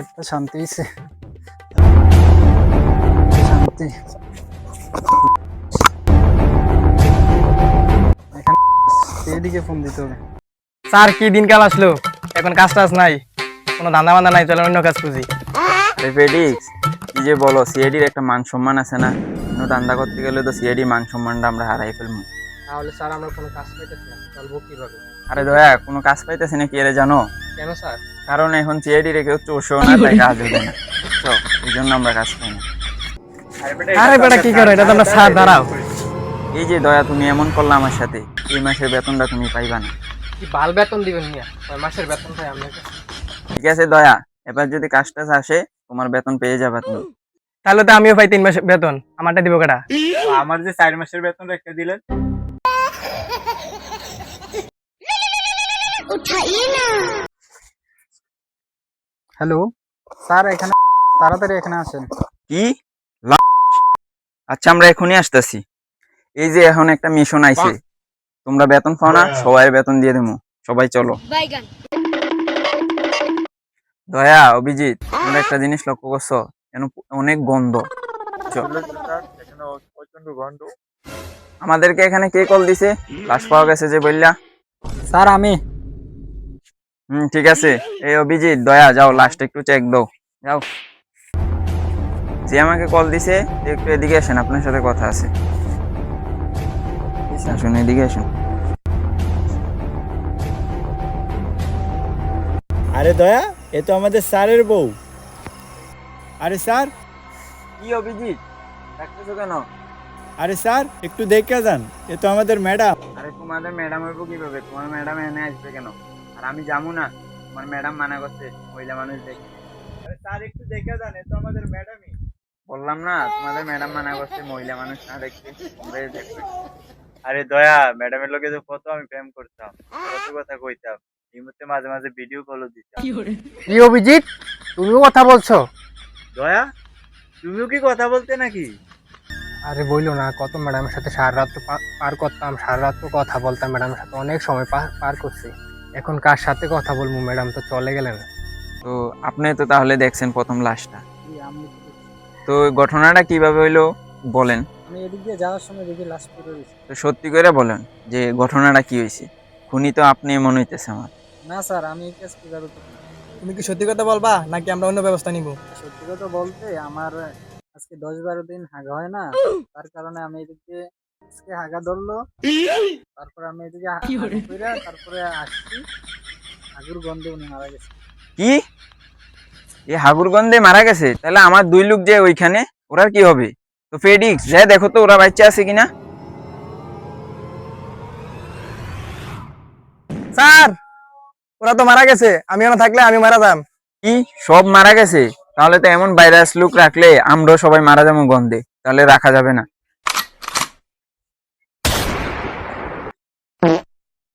একটা শান্তি হয়েছে শান্তি। এদিকে ফোন দিতে হবে। স্যার কি দিনকাল আসলো? এখন কাজ টাজ নাই। কোনো ধান্দা বান্দা নাই চলে অন্য কাজ খুঁজি। কি যে বলো সিআইডির একটা মান সম্মান আছে না? কোনো দান্দা করতে গেলে তো সিআইডি মান সম্মানটা আমরা হারাই ফেলব। তাহলে স্যার আমরা কোনো কাজ পাইতেছি না। চলবো কীভাবে? আরে দয়া কোনো কাজ পাইতেছি না কি এর জানো? কেন স্যার? কারণ এখন সিআইডি রেখে চোষও না তাই কাজ হবে না। তো এই জন্য আমরা কাজ পাই না। আরে বেটা কি করো? এটা তো আমরা স্যার দাঁড়াও। এই যে দয়া তুমি এমন করলে আমার সাথে এই মাসের বেতনটা তুমি পাইবা না। কি বাল বেতন দিবেন মিয়া? ছয় মাসের বেতন পাই আমরা ঠিক আছে দয়া এবার যদি কাজ টাজ আসে তোমার বেতন পেয়ে যাবে তুমি। তাহলে তো আমিও পাই তিন মাসের বেতন আমারটা দিব কেটা আমার যে চার মাসের বেতন রেখে দিলেন। হ্যালো? স্যার এখানে তাড়াতাড়ি এখানে আসেন। কি? আচ্ছা আমরা এখনই আসতেছি। এই যে এখন একটা মিশন আইছে। তোমরা বেতন পাও না সবাই বেতন দিয়ে দেবো সবাই চলো। দয়া অভিজিৎ তোমরা একটা জিনিস লক্ষ্য করছ। অনেক গন্ধ। আমাদেরকে এখানে কে কল দিছে? লাশ পাওয়া গেছে যে বললা স্যার আমি। হুম ঠিক আছে। এই অভিজিৎ দয়া যাও লাস্ট একটু চেক দাও। যাও। যে আমাকে কল দিছে একটু এদিকে আসেন আপনার সাথে কথা আছে। আসুন এদিকে আসুন। আরে দয়া এ তো আমাদের স্যারের বউ। আরে স্যার। কি অভিজিৎ? ডাকতেছো কেন? আরে স্যার একটু দেখে যান এ তো আমাদের ম্যাডাম। আরে তোমাদের ম্যাডাম হইব কীভাবে? তোমার ম্যাডাম এনে আসবে কেন? আর আমি যাব না। তোমার ম্যাডাম মানা করছে মহিলা মানুষ দেখে। আরে স্যার একটু দেখে জানে তো আমাদের ম্যাডামই। বললাম না তোমাদের ম্যাডাম মানা করছে মহিলা মানুষ না দেখতে তোমরাই দেখবে। আরে দয়া ম্যাডামের লোকে তো কত আমি প্রেম করতাম কত কথা কইতাম। এই মুহূর্তে মাঝে মাঝে ভিডিও কলও দিতাম। কি অভিজিৎ তুমিও কথা বলছো? দয়া তুমিও কি কথা বলতে নাকি? আরে বইলো না কত ম্যাডামের সাথে সারা রাত পার করতাম সারা রাত তো কথা বলতাম ম্যাডামের সাথে অনেক সময় পার করছি। এখন কার সাথে কথা বলব ম্যাডাম? তো চলে গেলেন। তো আপনি তো তাহলে দেখছেন প্রথম লাশটা। আমি তো ঘটনাটা কীভাবে হইল বলেন। আমি এদিক দিয়ে যাওয়ার সময় দেখি লাস্ট করে দিয়েছি তো সত্যি করে বলেন যে ঘটনাটা কি হয়েছে? খুনি তো আপনি মনে হইতেছে আমার। না স্যার আমি এই কাজ কীভাবে করব? তুমি কি সত্যি কথা বলবা নাকি আমরা অন্য ব্যবস্থা নিব? সত্যি কথা বলতে আমার আজকে দশ বারো দিন হাগা হয় না তার কারণে আমি এদিক দিয়ে আজকে হাগা ধরলো। তারপরে আমি এদিকে তারপরে আসছি। হাগুর গন্ধে উনি মারা গেছে। কি? এই হাগুরগন্ধে মারা গেছে? তাহলে আমার দুই লোক যে ওইখানে ওরা কি হবে? তো ফেডিক্স যাই দেখো তো ওরা বাচ্চা আছে কিনা। স্যার ওরা তো মারা গেছে। আমি না থাকলে আমি মারা যাম। কি? সব মারা গেছে? তাহলে তো এমন ভাইরাস লুক রাখলে আমরাও সবাই মারা যাব গন্ধে। তাহলে রাখা যাবে না।